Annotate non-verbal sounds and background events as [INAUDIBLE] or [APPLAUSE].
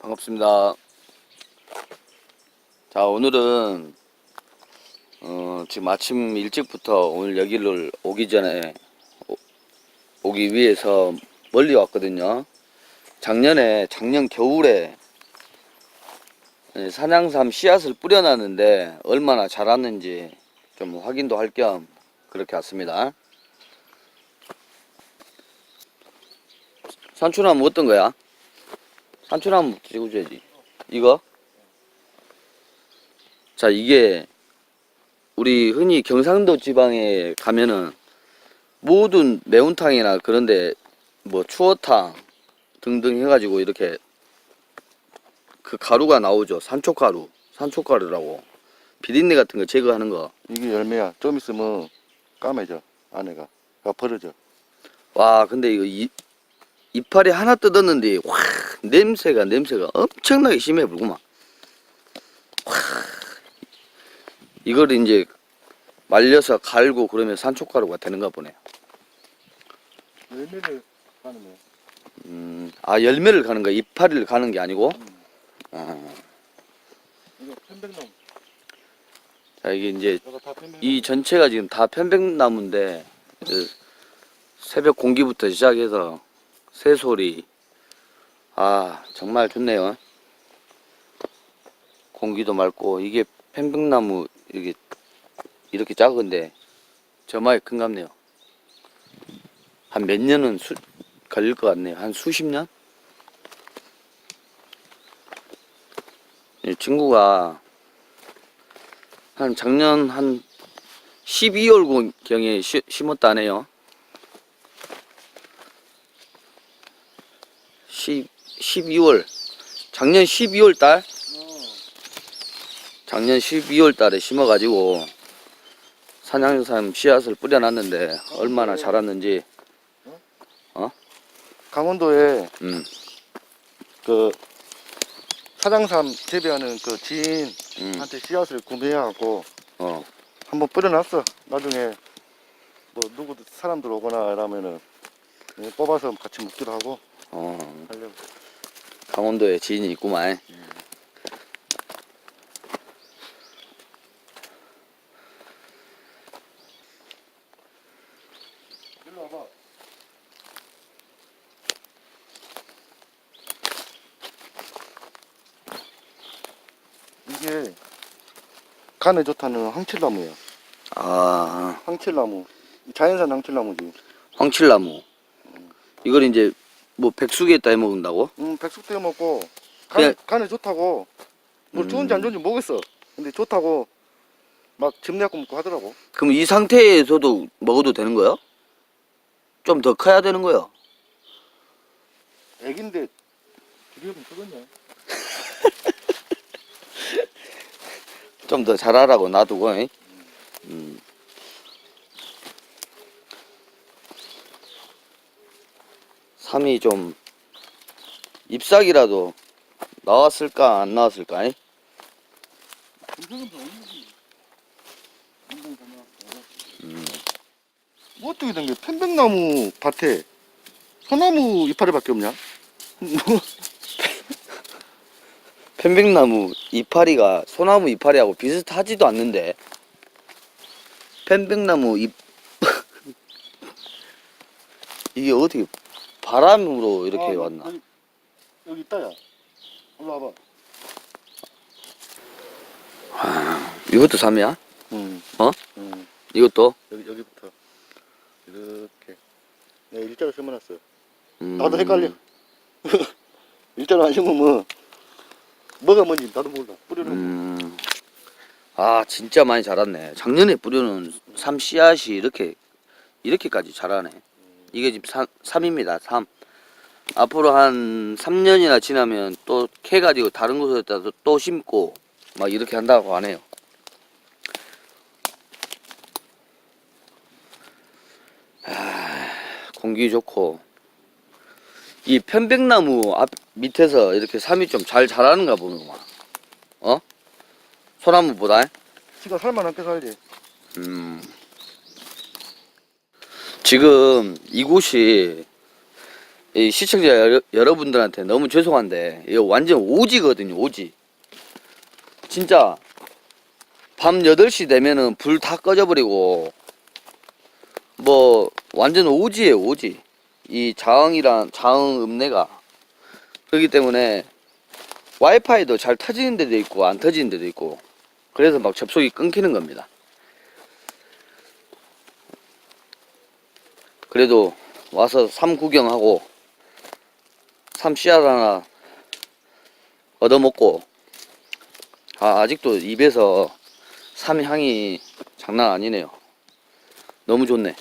반갑습니다. 자, 오늘은, 어, 지금 아침 일찍부터 오늘 여기를 오기 전에, 오, 오기 위해서 멀리 왔거든요. 작년에, 작년 겨울에, 예, 산양삼 씨앗을 뿌려놨는데, 얼마나 자랐는지 좀 확인도 할 겸 그렇게 왔습니다. 산초나무 어떤 거야? 산초나무 찍어줘야지. 이거? 자, 이게 우리 흔히 경상도 지방에 가면은 모든 매운탕이나 그런데 뭐 추어탕 등등 해가지고 이렇게 그 가루가 나오죠. 산초가루. 산초가루라고. 비린내 같은 거 제거하는 거. 이게 열매야. 좀 있으면 까매져 안에가. 가 벌어져. 와, 근데 이거 이, 이파리 하나 뜯었는데, 와, 냄새가, 냄새가 엄청나게 심해, 불구만. 와, 이걸 이제 말려서 갈고 그러면 산초가루가 되는가 보네. 열매를 가는 거. 음, 아, 열매를 가는 거야? 이파리를 가는 게 아니고? 아, 이거 편백나무. 자, 이게 이제. 이 전체가 지금 다 편백나무인데, 그 새벽 공기부터 시작해서 새소리, 아, 정말 좋네요. 공기도 맑고, 이게 편백나무, 이게, 이렇게 작은데, 저마에 큰 같네요. 한 몇 년은 수, 걸릴 것 같네요. 한 수십 년? 이 친구가 한 작년 한 12월 경에 시- 심었다네요. 10, 12월. 작년 12월 달? 작년 12월 달에 심어 가지고 산양삼 씨앗을 뿌려놨는데 얼마나 자랐는지. 강원도에 음, 그 사장삼 재배하는 그 지인한테 음, 씨앗을 구매해갖고 어, 한번 뿌려놨어. 나중에 뭐 누구 사람들 오거나 이러면은 예, 뽑아서 같이 먹기도 하고 어, 하려고. 강원도에 지인이 있구만. 일로 와봐. 이게 간에 좋다는 황칠나무야. 아, 황칠나무. 자연산 황칠나무지. 황칠나무. 이걸 이제 뭐 백숙에다 해 먹는다고? 음, 백숙도 해 먹고 간, 그냥- 간에 좋다고. 뭐 음. 좋은지 안 좋은지 모르겠어. 근데 좋다고 막 즙내고 먹고 하더라고. 그럼 이 상태에서도 먹어도 되는 거야? 좀 더 커야 되는 거야? 애긴데 기름은 쓰겠네. 좀더 자라라고 놔두고. 잉? 음. 삼이 좀 잎사귀라도 나왔을까 안 나왔을까? 나왔어. 음. 뭐 어떻게 된 게 편백나무 밭에 소나무 이파리밖에 없냐? [LAUGHS] 뭐 편백나무 이파리가 소나무 이파리하고 비슷하지도 않는데 편백나무 잎 [LAUGHS] 이게 어떻게 바람으로 이렇게 아, 왔나? 여기, 여기 있다 야. 올라 와봐. 이것도 삼이야? 응. 어? 응. 이것도? 여기 여기부터 이렇게. 네 일자로 심어놨어요. 음. 나도 헷갈려. [LAUGHS] 일자로 안 심으면 뭐가 뭔지 나도 몰라. 뿌리는 음. 아 진짜 많이 자랐네. 작년에 뿌려놓은 삼 씨앗이 이렇게 이렇게까지 자라네. 이게 지금 삼, 삼입니다. 삼. 앞으로 한 3년이나 지나면 또 캐 가지고 다른 곳에다 또- 또 심고 막 이렇게 한다고 하네요. 아, 공기 좋고 이 편백나무 앞 밑에서 이렇게 삼이 좀 잘 자라는가 보는구만. 어? 소나무보다? 지가 살만하게 살지. 음. 지금 이곳이 이 시청자 여러, 여러분들한테 너무 죄송한데 이거 완전 오지거든요 오지. 진짜 밤 8시 되면은 불 다 꺼져버리고 뭐 완전 오지예요 오지. 이 자흥이란 자흥 읍내가. 그렇기 때문에 와이파이도 잘 터지는 데도 있고 안 터지는 데도 있고 그래서 막 접속이 끊기는 겁니다 그래도 와서 삼 구경하고 삼 씨앗 하나 얻어먹고 아, 아직도 입에서 삼 향이 장난 아니네요. 너무 좋네.